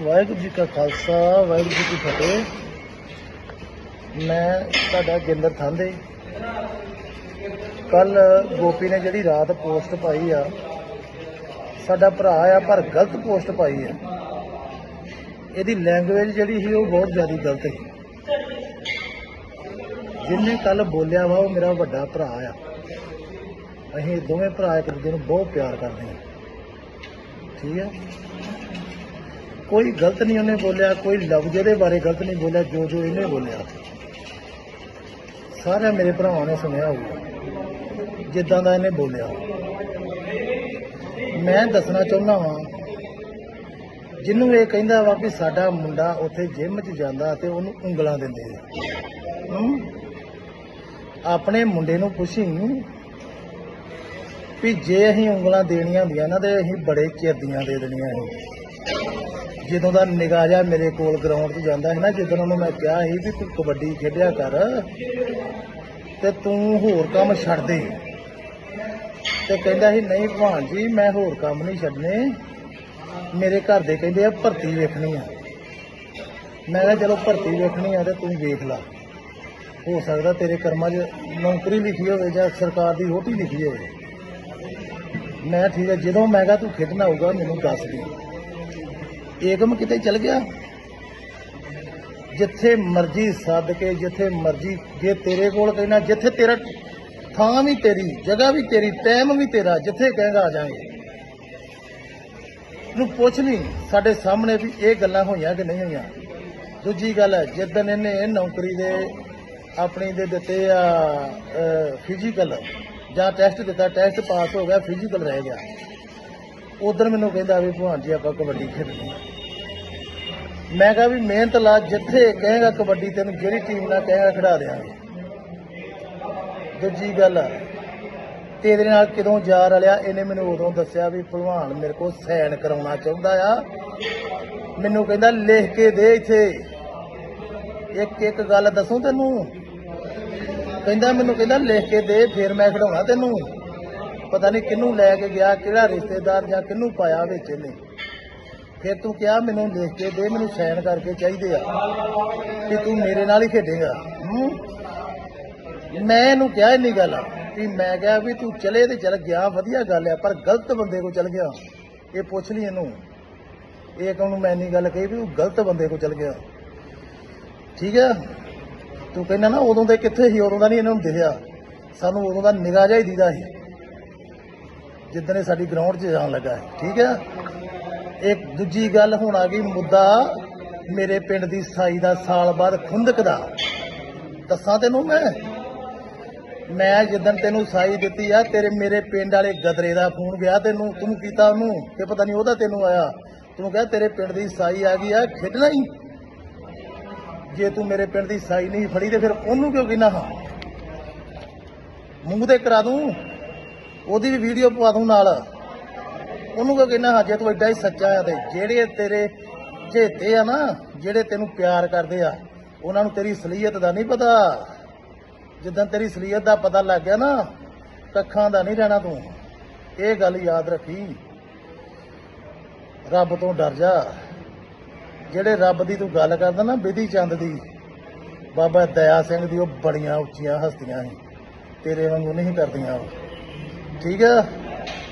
ਵਾਹਿਗੁਰੂ ਜੀ ਕਾ ਖਾਲਸਾ, ਵਾਹਿਗੁਰੂ ਜੀ ਕੀ ਫਤਿਹ। ਮੈਂ ਤੁਹਾਡਾ ਗਿੰਦਰ ਥਾਂਦੇ। ਕੱਲ ਗੋਪੀ ਨੇ ਜਿਹੜੀ ਰਾਤ ਪੋਸਟ ਪਾਈ ਆ, ਸਾਡਾ ਭਰਾ ਆ, ਪਰ ਗਲਤ ਪੋਸਟ ਪਾਈ ਆ। ਇਹਦੀ ਲੈਂਗੁਏਜ ਜਿਹੜੀ ਸੀ, ਉਹ ਬਹੁਤ ਜ਼ਿਆਦਾ ਗਲਤ ਸੀ। ਜਿੰਨੇ ਕੱਲ ਬੋਲਿਆ ਵਾ, ਉਹ ਮੇਰਾ ਵੱਡਾ ਭਰਾ ਆ। ਅਸੀਂ ਦੋਵੇਂ ਭਰਾ ਇੱਕ ਦੂਜੇ ਨੂੰ ਬਹੁਤ ਪਿਆਰ ਕਰਦੇ ਹਾਂ ਠੀਕ ਹੈ ਕੋਈ ਗਲਤ ਨਹੀਂ ਉਹਨੇ ਬੋਲਿਆ, ਕੋਈ ਲਫ਼ਜ਼ ਇਹਦੇ ਬਾਰੇ ਗਲਤ ਨਹੀਂ ਬੋਲਿਆ, ਜੋ ਜੋ ਇਹਨੇ ਬੋਲਿਆ। ਸਾਰਿਆਂ ਮੇਰੇ ਭਰਾਵਾਂ ਨੇ ਸੁਣਿਆ ਹੋਊਗਾ, ਜਿੱਦਾਂ ਦਾ ਇਹਨੇ ਬੋਲਿਆ। ਮੈਂ ਦੱਸਣਾ ਚਾਹੁੰਦਾ ਵਾਂ, ਜਿਹਨੂੰ ਇਹ ਕਹਿੰਦਾ ਵਾ ਕਿ ਸਾਡਾ ਮੁੰਡਾ ਉੱਥੇ ਜਿਮ 'ਚ ਜਾਂਦਾ ਤੇ ਉਹਨੂੰ ਉਂਗਲਾਂ ਦਿੰਦੇ ਆ। ਆਪਣੇ ਮੁੰਡੇ ਨੂੰ ਪੁੱਛੀ ਵੀ ਜੇ ਅਸੀਂ ਉਂਗਲਾਂ ਦੇਣੀਆਂ ਹੁੰਦੀਆਂ ਨਾ ਤੇ ਅਸੀਂ ਬੜੇ ਚਿਰ ਦੀਆਂ ਦੇ ਦੇਣੀਆਂ ਸੀ। ਜਦੋਂ ਦਾ ਨਿਗਾਹ ਜਾ ਮੇਰੇ ਕੋਲ ਗਰਾਊਂਡ 'ਚ ਜਾਂਦਾ ਸੀ ਨਾ, ਜਦੋਂ ਉਹਨੂੰ ਮੈਂ ਕਿਹਾ ਸੀ ਵੀ ਤੂੰ ਕਬੱਡੀ ਖੇਡਿਆ ਕਰ ਤੇ ਤੂੰ ਹੋਰ ਕੰਮ ਛੱਡ ਦੇ। ਤੇ ਕਹਿੰਦਾ ਸੀ, ਨਹੀਂ ਭਗਵਾਨ ਜੀ, ਮੈਂ ਹੋਰ ਕੰਮ ਨਹੀਂ ਛੱਡਨੇ। ਮੇਰੇ ਘਰ ਦੇ ਕਹਿੰਦੇ ਆ, ਭਰਤੀ ਵੇਖਣੀ ਆ। ਮੈਂ ਕਿਹਾ, ਚਲੋ ਭਰਤੀ ਵੇਖਣੀ ਆ ਤੇ ਤੂੰ ਵੇਖ ਲੈ। ਹੋ ਸਕਦਾ ਤੇਰੇ ਕਰਮਾਂ 'ਚ ਨੌਕਰੀ ਲਿਖੀ ਹੋਵੇ ਜਾਂ ਸਰਕਾਰ ਦੀ ਰੋਟੀ ਲਿਖੀ ਹੋਵੇ। ਮੈਂ ਠੀਕ ਹੈ ਜਦੋਂ ਮੈਂ ਕਿਹਾ ਤੂੰ ਖੇਡਣਾ ਹੋਊਗਾ, ਮੈਨੂੰ ਦੱਸ ਦੇ। ਏਕਮ ਕਿਤੇ ਚਲ ਗਿਆ? ਜਿੱਥੇ ਮਰਜ਼ੀ ਸੱਦ ਕੇ ਜਿੱਥੇ ਮਰਜ਼ੀ ਜੇ ਤੇਰੇ ਕੋਲ ਕਹਿਣਾ ਜਿੱਥੇ ਤੇਰਾ ਥਾਂ ਵੀ ਤੇਰੀ, ਜਗ੍ਹਾ ਵੀ ਤੇਰੀ ਟਾਈਮ ਵੀ ਤੇਰਾ, ਜਿੱਥੇ ਕਹੇਗਾ ਆ ਜਾਾਂਗੇ ਨੂੰ ਪੁੱਛ ਨਹੀਂ ਸਾਡੇ ਸਾਹਮਣੇ ਵੀ ਇਹ ਗੱਲਾਂ ਹੋਈਆਂ ਕਿ ਨਹੀਂ ਹੋਈਆਂ? ਦੂਜੀ ਗੱਲ ਹੈ, ਜਿੱਦਣ ਇਹਨੇ ਨੌਕਰੀ ਦੇ ਆਪਣੀ ਦੇ ਦਿੱਤੇ ਆ ਫਿਜ਼ੀਕਲ ਜਾਂ ਟੈਸਟ ਦਿੱਤਾ ਟੈਸਟ ਪਾਸ ਹੋ ਗਿਆ ਫਿਜ਼ੀਕਲ ਰਹਿ ਗਿਆ। ਉਧਰ ਮੈਨੂੰ ਕਹਿੰਦਾ ਵੀ ਭਗਵਾਨ ਜੀ, ਆਪਾਂ ਕਬੱਡੀ ਖੇਡਣੀ ਮੈਂ ਕਿਹਾ ਵੀ ਮਿਹਨਤ ਲਾ, ਜਿੱਥੇ ਕਹੇਗਾ ਕਬੱਡੀ ਤੈਨੂੰ ਜਿਹੜੀ ਟੀਮ ਨਾਲ ਕਹੇਗਾ ਖਿਡਾ ਦਿਆਂਗੇ। ਦੂਜੀ ਗੱਲ, ਤੇਰੇ ਨਾਲ ਕਿਦੋਂ ਜਾ ਰਲਿਆ, ਇਹਨੇ ਮੈਨੂੰ ਉਦੋਂ ਦੱਸਿਆ ਵੀ ਭਲਵਾਨ ਮੇਰੇ ਕੋਲ ਸਾਈਨ ਕਰਾਉਣਾ ਚਾਹੁੰਦਾ ਆ। ਮੈਨੂੰ ਕਹਿੰਦਾ, ਲਿਖ ਕੇ ਦੇ ਇੱਥੇ। ਇੱਕ ਇੱਕ ਗੱਲ ਦੱਸੂ ਤੈਨੂੰ? ਕਹਿੰਦਾ, ਮੈਨੂੰ ਕਹਿੰਦਾ, ਲਿਖ ਕੇ ਦੇ, ਫਿਰ ਮੈਂ ਖਿਡਾਉਣਾ ਤੈਨੂੰ। ਪਤਾ ਨਹੀਂ ਕਿਹਨੂੰ ਲੈ ਕੇ ਗਿਆ, ਕਿਹੜਾ ਰਿਸ਼ਤੇਦਾਰ ਜਾਂ ਕਿਹਨੂੰ ਪਾਇਆ ਵਿੱਚ ਇਹਨੇ। ਫਿਰ ਤੂੰ ਕਿਹਾ ਮੈਨੂੰ ਲਿਖ ਕੇ ਦੇ, ਮੈਨੂੰ ਸਾਈਨ ਕਰਕੇ ਚਾਹੀਦੇ ਆ ਕਿ ਤੂੰ ਮੇਰੇ ਨਾਲ ਹੀ ਖੇਡੇਗਾ। ਮੈਂ ਇਹਨੂੰ ਕਿਹਾ ਇੰਨੀ ਗੱਲ ਵੀ ਮੈਂ ਕਿਹਾ ਵੀ ਤੂੰ ਚਲੇ ਤੇ ਚਲ ਗਿਆ, ਵਧੀਆ ਗੱਲ ਆ, ਪਰ ਗਲਤ ਬੰਦੇ ਕੋ ਚਲ ਗਿਆ। ਇਹ ਪੁੱਛ ਲਈ ਇਹਨੂੰ। ਇਹ ਕਹੂੰ ਮੈਂ ਇੰਨੀ ਗੱਲ ਕਹੀ ਵੀ ਉਹ ਗਲਤ ਬੰਦੇ ਕੋ ਚਲ ਗਿਆ। ਠੀਕ ਹੈ ਤੂੰ ਕਹਿੰਦਾ ਨਾ ਉਦੋਂ ਦੇ ਕਿੱਥੇ ਸੀ, ਉਦੋਂ ਦਾ ਨਹੀਂ ਇਹਨਾਂ ਨੂੰ ਦਿਖਿਆ। ਸਾਨੂੰ ਉਦੋਂ ਦਾ ਨਿਗਾਹ ਜਿਹਾ ਹੀ ਦੀਦਾ ਸੀ। ਜਿੱਦਣ ਇਹ ਸਾਡੀ ਗਰਾਊਂਡ 'ਚ ਜਾਣ ਲੱਗਾ ਹੈ, ਠੀਕ ਹੈ? ਇੱਕ ਦੂਜੀ ਗੱਲ ਹੁਣ ਆ ਗਈ, ਮੁੱਦਾ ਮੇਰੇ ਪਿੰਡ ਦੀ ਸਾਈ ਦਾ ਸਾਲ ਬਾਅਦ ਖੁੰਦਕ ਦਾ। ਦੱਸਾਂ ਤੈਨੂੰ ਮੈਂ? ਮੈਂ ਜਿੱਦਣ ਤੈਨੂੰ ਸਾਈ ਦਿੱਤੀ ਆ, ਤੇਰੇ ਮੇਰੇ ਪਿੰਡ ਵਾਲੇ ਗਦਰੇ ਦਾ ਫੋਨ ਗਿਆ ਤੈਨੂੰ, ਤੂੰ ਕੀਤਾ ਉਹਨੂੰ ਕਿ ਪਤਾ ਨਹੀਂ ਉਹਦਾ ਤੈਨੂੰ ਆਇਆ। ਤੂੰ ਕਿਹਾ ਤੇਰੇ ਪਿੰਡ ਦੀ ਸਾਈ ਆ ਗਈ ਆ, ਖੇਡਣਾ ਹੀ। ਜੇ ਤੂੰ ਮੇਰੇ ਪਿੰਡ ਦੀ ਸਾਈ ਨਹੀਂ ਫੜੀ ਤੇ ਫਿਰ ਉਹਨੂੰ ਕਿਉਂ ਕਹਿਣਾ ਹਾਂ? ਮੂੰਹ ਤੇ ਕਰਾ ਦੂੰ। ਉਹਦੀ ਵੀ ਵੀਡੀਓ ਪਵਾ ਦੂੰ ਨਾਲ। ਉਹਨੂੰ ਕਿਉਂ ਕਹਿਣਾ ਹਾਂ ਜੇ ਤੂੰ ਐਡਾ ਹੀ ਸੱਚਾ ਆ ਤੇ ਜਿਹੜੇ ਤੇਰੇ ਝੇਤੇ ਆ ਨਾ, ਜਿਹੜੇ ਤੈਨੂੰ ਪਿਆਰ ਕਰਦੇ ਆ, ਉਹਨਾਂ ਨੂੰ ਤੇਰੀ ਸਲੀਅਤ ਦਾ ਨਹੀਂ ਪਤਾ। ਜਿੱਦਾਂ ਤੇਰੀ ਸਲੀਅਤ ਦਾ ਪਤਾ ਲੱਗ ਗਿਆ ਨਾ, ਕੱਖਾਂ ਦਾ ਨਹੀਂ ਰਹਿਣਾ ਤੂੰ। ਇਹ ਗੱਲ ਯਾਦ ਰੱਖੀ। ਰੱਬ ਤੋਂ ਡਰ ਜਾ। ਜਿਹੜੇ ਰੱਬ ਦੀ ਤੂੰ ਗੱਲ ਕਰਦਾ ਨਾ, ਵਿਧੀ ਚੰਦ ਦੀ, ਬਾਬਾ ਦਇਆ ਸਿੰਘ ਦੀ, ਉਹ ਬੜੀਆਂ ਉੱਚੀਆਂ ਹਸਤੀਆਂ ਸੀ ਤੇਰੇ ਵਾਂਗੂ ਨਹੀਂ ਕਰਦੀਆਂ ਉਹ। ਠੀਕ ਹੈ?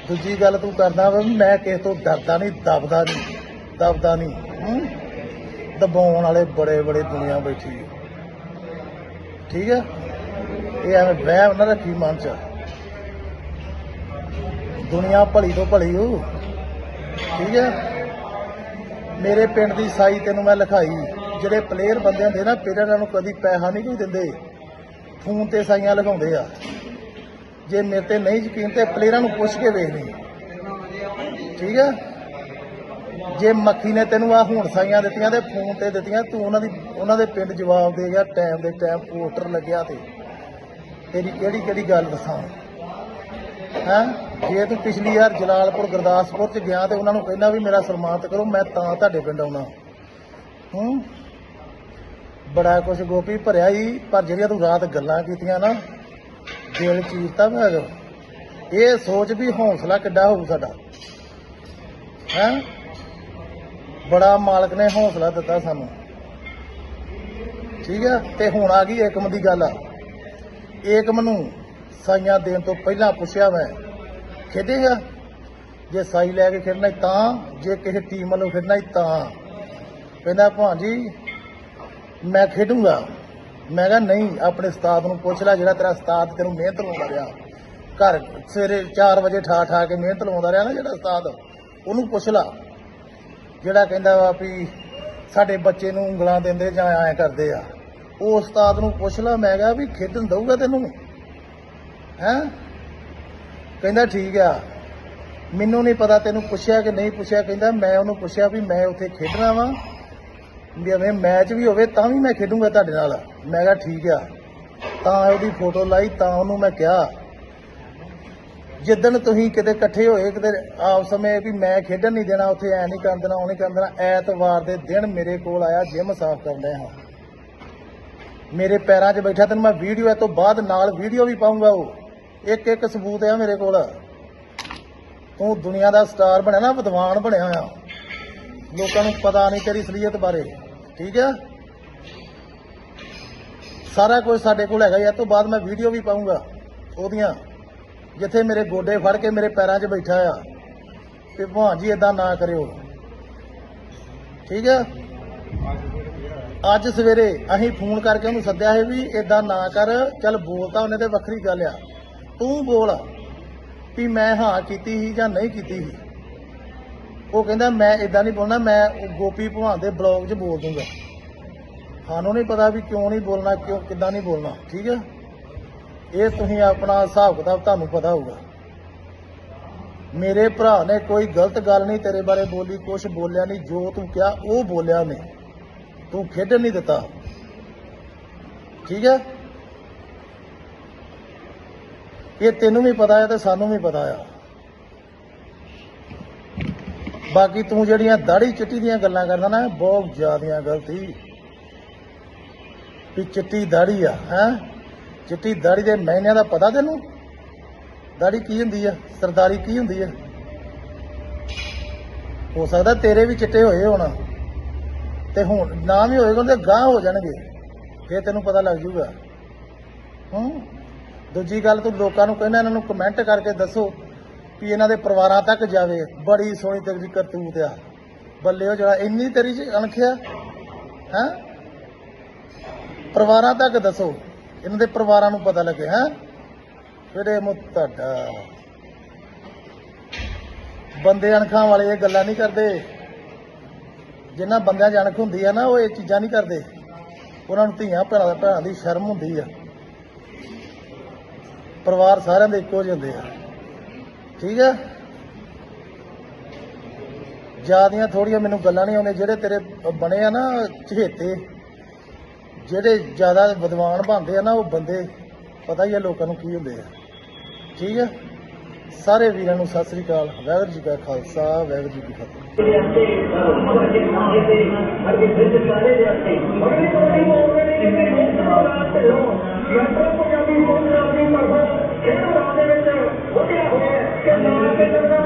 ਦੂਜੀ ਗੱਲ ਤੂੰ ਕਰਦਾ ਵਾ ਵੀ ਮੈਂ ਕਿਸੇ ਤੋਂ ਡਰਦਾ ਨਹੀਂ, ਦਬਦਾ ਨਹੀਂ ਦਬਦਾ ਨਹੀਂ ਦਬਾਉਣ ਵਾਲੇ ਬੜੇ ਬੜੇ ਦੁਨੀਆ ਬੈਠੀ ਹੈ। ਠੀਕ ਹੈ? ਇਹ ਐਵੇਂ ਵਹਿਮ ਨਾ ਰੱਖੀ ਮਨ ਚ। ਦੁਨੀਆ ਭਲੀ ਤੋਂ ਭਲੀ ਹੋ। ਠੀਕ ਹੈ? ਮੇਰੇ ਪਿੰਡ ਦੀ ਸਾਈ ਤੈਨੂੰ ਮੈਂ ਲਿਖਾਈ, ਜਿਹੜੇ ਪਲੇਅਰ ਬੰਦੇ ਹੁੰਦੇ ਨਾ ਪੇਰੈਂਟਾਂ ਨੂੰ ਕਦੀ ਪੈਸਾ ਨਹੀਂ ਕੋਈ ਦਿੰਦੇ। ਫੋਨ ਤੇ ਸਾਈਆਂ ਲਗਾਉਂਦੇ ਆ। ਜੇ ਮੇਰੇ ਤੇ ਨਹੀਂ ਯਕੀਨ ਤੇ ਪਲੇਅਰਾਂ ਨੂੰ ਪੁੱਛ ਕੇ ਵੇਖ ਲਈ। ਠੀਕ ਹੈ ਜੇ ਮੱਖੀ ਨੇ ਤੈਨੂੰ ਆ ਹੁਣ ਸਾਈਆਂ ਦਿੱਤੀਆਂ ਤੇ ਫੋਨ ਤੇ ਦਿੱਤੀਆਂ, ਤੂੰ ਉਹਨਾਂ ਦੀ, ਉਹਨਾਂ ਦੇ ਪਿੰਡ ਜਵਾਬ ਦੇ ਗਿਆ, ਟਾਈਮ ਦੇ ਟਾਈਮ ਪੋਸਟਰ ਲੱਗਿਆ ਤੇ। ਤੇਰੀ ਕਿਹੜੀ ਕਿਹੜੀ ਗੱਲ ਦੱਸਾਂ? ਹੈਂ? ਜੇ ਤੂੰ ਪਿਛਲੀ ਵਾਰ ਜਲਾਲਪੁਰ, ਗੁਰਦਾਸਪੁਰ ਚ ਗਿਆ ਤੇ ਉਹਨਾਂ ਨੂੰ ਕਹਿੰਦਾ ਵੀ ਮੇਰਾ ਸਨਮਾਨਿਤ ਕਰੋ, ਮੈਂ ਤਾਂ ਤੁਹਾਡੇ ਪਿੰਡ ਆਉਣਾ। ਹੂੰ? ਬੜਾ ਕੁਝ ਗੋਪੀ, ਭਰਿਆ ਹੀ, ਪਰ ਜਿਹੜੀਆਂ ਤੂੰ ਰਾਤ ਗੱਲਾਂ ਕੀਤੀਆਂ ਨਾ ਦਿਲ ਚੀਰਤਾ ਮੈਂ ਇਹ ਸੋਚ ਵੀ ਹੌਸਲਾ ਕਿੱਡਾ ਹੋਊ ਸਾਡਾ। ਹੈਂ? ਬੜਾ ਮਾਲਕ ਨੇ ਹੌਸਲਾ ਦਿੱਤਾ ਸਾਨੂੰ। ਠੀਕ ਹੈ ਤੇ ਹੁਣ ਆ ਗਈ ਏਕਮ ਦੀ ਗੱਲ। ਏਕਮ ਨੂੰ ਸਾਈਆਂ ਦੇਣ ਤੋਂ ਪਹਿਲਾਂ ਪੁੱਛਿਆ ਮੈਂ ਖੇਡੇਗਾ ਜੇ ਸਾਈ ਲੈ ਕੇ ਖੇਡਣਾ ਤਾਂ, ਜੇ ਕਿਸੇ ਟੀਮ ਵੱਲੋਂ ਖੇਡਣਾ ਤਾਂ। ਕਹਿੰਦਾ, ਭਾਂਜੀ, ਮੈਂ ਖੇਡੂੰਗਾ। ਮੈਂ ਕਿਹਾ, ਨਹੀਂ, ਆਪਣੇ ਉਸਤਾਦ ਨੂੰ ਪੁੱਛ ਲੈ ਜਿਹੜਾ ਤੇਰਾ ਉਸਤਾਦ ਤੈਨੂੰ ਮਿਹਨਤ ਲਾਉਂਦਾ ਰਿਹਾ। ਘਰ ਸਵੇਰੇ 4 ਵਜੇ ਠਾ ਠਾ ਕੇ ਮਿਹਨਤ ਲਾਉਂਦਾ ਰਿਹਾ ਨਾ ਜਿਹੜਾ ਉਸਤਾਦ ਉਹਨੂੰ ਪੁੱਛ ਲਾ। ਜਿਹੜਾ ਕਹਿੰਦਾ ਵਾ ਵੀ ਸਾਡੇ ਬੱਚੇ ਨੂੰ ਉਂਗਲਾਂ ਦਿੰਦੇ ਜਾਂ ਐਂ ਕਰਦੇ ਆ, ਉਹ ਉਸਤਾਦ ਨੂੰ ਪੁੱਛ ਲਾ। ਮੈਂ ਕਿਹਾ, ਵੀ ਖੇਡਣ ਦਊਗਾ ਤੈਨੂੰ? ਹੈਂ? ਕਹਿੰਦਾ, ਠੀਕ ਆ। ਮੈਨੂੰ ਨਹੀਂ ਪਤਾ ਤੈਨੂੰ ਪੁੱਛਿਆ ਕਿ ਨਹੀਂ ਪੁੱਛਿਆ। ਕਹਿੰਦਾ, ਮੈਂ ਉਹਨੂੰ ਪੁੱਛਿਆ ਵੀ ਮੈਂ ਉੱਥੇ ਖੇਡਣਾ ਵਾਂ। ਵੀ ਐਵੇਂ ਮੈਚ ਵੀ ਹੋਵੇ ਤਾਂ ਵੀ ਮੈਂ ਖੇਡੂੰਗਾ ਤੁਹਾਡੇ ਨਾਲ। ਮੈਂ ਕਿਹਾ ਠੀਕ ਆ। ਤਾਂ ਉਹਦੀ ਫੋਟੋ ਲਾਈ, ਤਾਂ ਉਹਨੂੰ ਮੈਂ ਕਿਹਾ, ਜਿੱਦਣ ਤੁਸੀਂ ਕਿਤੇ ਇਕੱਠੇ ਹੋਏ, ਕਿਤੇ ਆਪ ਸਮੇਂ ਵੀ ਮੈਂ ਖੇਡਣ ਨਹੀਂ ਦੇਣਾ, ਉੱਥੇ ਐ ਨਹੀਂ ਕਰਨ ਦੇਣਾ, ਉਹ ਨਹੀਂ ਕਰਨ ਦੇਣਾ, ਐਤਵਾਰ ਦੇ ਦਿਨ ਮੇਰੇ ਕੋਲ ਆਇਆ ਜਿਮ ਸਾਫ਼ ਕਰਨ ਡਿਆ ਹਾਂ। ਮੇਰੇ ਪੈਰਾਂ 'ਚ ਬੈਠਾ, ਤੈਨੂੰ ਮੈਂ ਵੀਡੀਓ ਤੋਂ ਬਾਅਦ ਨਾਲ ਵੀਡੀਓ ਵੀ ਪਾਉਂਗਾ ਉਹ। ਇੱਕ ਇੱਕ ਸਬੂਤ ਆ ਮੇਰੇ ਕੋਲ। ਤੂੰ ਦੁਨੀਆ ਦਾ ਸਟਾਰ ਬਣਿਆ ਨਾ, ਵਿਦਵਾਨ ਬਣਿਆ ਆ ਲੋਕਾਂ ਨੂੰ ਪਤਾ ਨਹੀਂ ਤੇਰੀ ਸਲੀਅਤ ਬਾਰੇ। ਠੀਕ ਹੈ? ਸਾਰਾ ਕੁਝ ਸਾਡੇ ਕੋਲ ਹੈਗਾ ਇਹ ਤੋਂ ਬਾਅਦ ਮੈਂ ਵੀਡੀਓ ਵੀ ਪਾਉਂਗਾ ਉਹਦੀਆਂ। ਜਿੱਥੇ ਮੇਰੇ ਗੋਡੇ ਫੜ ਕੇ ਮੇਰੇ ਪੈਰਾਂ 'ਚ ਬੈਠਾ ਆ। ਤੇ ਭਾਂ ਜੀ ਇਦਾਂ ਨਾ ਕਰਿਓ। ਠੀਕ ਹੈ? ਅੱਜ ਸਵੇਰੇ ਅਸੀਂ ਫੋਨ ਕਰਕੇ ਉਹਨੂੰ ਸੱਦਿਆ ਹੈ ਵੀ ਇਦਾਂ ਨਾ ਕਰ। ਚੱਲ ਬੋਲਤਾ ਉਹਨੇ ਤੇ ਵੱਖਰੀ ਗੱਲ ਆ। ਤੂੰ ਬੋਲ ਵੀ ਮੈਂ ਹਾਂ ਕੀਤੀ ਸੀ ਜਾਂ ਨਹੀਂ ਕੀਤੀ ਸੀ। ਉਹ ਕਹਿੰਦਾ, ਮੈਂ ਇਦਾਂ ਨਹੀਂ ਬੋਲਣਾ, ਮੈਂ ਗੋਪੀ ਭਵਾਨ ਦੇ ਬਲੌਗ 'ਚ ਬੋਲ ਦੂੰਗਾ। ਸਾਨੂੰ ਨਹੀਂ ਪਤਾ ਵੀ ਕਿਉਂ ਨਹੀਂ ਬੋਲਣਾ, ਕਿਉਂ, ਕਿੱਦਾਂ ਨਹੀਂ ਬੋਲਣਾ, ਠੀਕ ਹੈ? ਇਹ ਤੁਸੀਂ ਆਪਣਾ ਹਿਸਾਬ ਕਿਤਾਬ ਤੁਹਾਨੂੰ ਪਤਾ ਹੋਊਗਾ। ਮੇਰੇ ਭਰਾ ਨੇ ਕੋਈ ਗਲਤ ਗੱਲ ਨਹੀਂ ਤੇਰੇ ਬਾਰੇ ਬੋਲੀ ਕੁਝ ਬੋਲਿਆ ਨਹੀਂ, ਜੋ ਤੂੰ ਕਿਹਾ, ਉਹ ਬੋਲਿਆ ਨੇ ਤੂੰ ਖੇਡਣ ਨਹੀਂ ਦਿੱਤਾ। ਠੀਕ ਹੈ? ਇਹ ਤੈਨੂੰ ਵੀ ਪਤਾ ਹੈ ਤੇ ਸਾਨੂੰ ਵੀ ਪਤਾ ਆ। ਬਾਕੀ ਤੂੰ ਜਿਹੜੀਆਂ ਦਾੜੀ ਚਿੱਟੀ ਦੀਆਂ ਗੱਲਾਂ ਕਰਦਾ ਨਾ, ਬਹੁਤ ਜ਼ਿਆਦੀਆਂ ਗਲਤੀ। ਵੀ ਚਿੱਟੀ ਦਾੜੀ ਆ, ਹੈ? ਚਿੱਟੀ ਦਾੜੀ ਦੇ ਮਹੀਨਿਆਂ ਦਾ ਪਤਾ ਤੈਨੂੰ? ਦਾੜੀ ਕੀ ਹੁੰਦੀ ਆ? ਸਰਦਾਰੀ ਕੀ ਹੁੰਦੀ ਆ? ਹੋ ਸਕਦਾ ਤੇਰੇ ਵੀ ਚਿੱਟੇ ਹੋਏ ਹੋਣ। ਤੇ ਹੁਣ ਨਾ ਵੀ ਹੋਏਗਾ ਤੇ ਗਾਂ ਹੋ ਜਾਣਗੇ। ਫੇਰ ਤੈਨੂੰ ਪਤਾ ਲੱਗ ਜੂਗਾ ਹੂੰ? ਦੂਜੀ ਗੱਲ ਤੂੰ ਲੋਕਾਂ ਨੂੰ ਕਹਿੰਦਾ, ਇਹਨਾਂ ਨੂੰ ਕਮੈਂਟ ਕਰਕੇ ਦੱਸੋ। ਵੀ ਇਹਨਾਂ ਦੇ ਪਰਿਵਾਰਾਂ ਤੱਕ ਜਾਵੇ। ਬੜੀ ਸੋਹਣੀ ਤੇਰੀ ਕਰਤੂਤ ਆ। ਬੱਲੇ ਉਹ ਜਿਹੜਾ ਇੰਨੀ ਤੇਰੀ ਚ ਅਣਖਿਆ, ਹੈ? ਪਰਿਵਾਰਾਂ ਤੱਕ ਦੱਸੋ, ਇਹਨਾਂ ਦੇ ਪਰਿਵਾਰਾਂ ਨੂੰ ਪਤਾ ਲੱਗੇ, ਹੈ? ਫਿਰ ਇਹ ਮੁੱਤੜਾ ਬੰਦੇ ਅਣਖਾਂ ਵਾਲੇ ਇਹ ਗੱਲਾਂ ਨਹੀਂ ਕਰਦੇ। ਜਿਨ੍ਹਾਂ ਬੰਦਿਆਂ 'ਚ ਅਣਖ ਹੁੰਦੀ ਆ ਨਾ, ਉਹ ਇਹ ਚੀਜ਼ਾਂ ਨਹੀਂ ਕਰਦੇ। ਉਹਨਾਂ ਨੂੰ ਧੀਆਂ ਭੈਣਾਂ ਦਾ ਭੈਣਾਂ ਦੀ ਸ਼ਰਮ ਹੁੰਦੀ ਆ। ਪਰਿਵਾਰ ਸਾਰਿਆਂ ਦੇ ਇੱਕੋ ਜਿਹੇ ਹੁੰਦੇ ਆ। ਠੀਕ ਹੈ? ਜਿਆਦੀਆਂ ਥੋੜੀਆਂ ਮੈਨੂੰ ਗੱਲਾਂ ਨਹੀਂ ਆਉਂਦੀਆਂ, ਜਿਹੜੇ ਤੇਰੇ ਬਣੇ ਆ ਨਾ ਚਹੇਤੇ, ਜਿਹੜੇ ਜ਼ਿਆਦਾ ਵਿਦਵਾਨ ਬਣਦੇ ਆ ਨਾ, ਉਹ ਬੰਦੇ ਪਤਾ ਹੀ ਆ ਲੋਕਾਂ ਨੂੰ ਕੀ ਹੁੰਦੇ ਆ। ਠੀਕ ਆ ਸਾਰੇ ਵੀਰਾਂ ਨੂੰ ਸਤਿ ਸ੍ਰੀ ਅਕਾਲ, ਵਾਹਿਗੁਰੂ ਜੀ ਕਾ ਖਾਲਸਾ, ਵਾਹਿਗੁਰੂ ਜੀ ਕੀ ਫਤਿਹ। Gracias.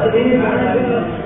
سبھی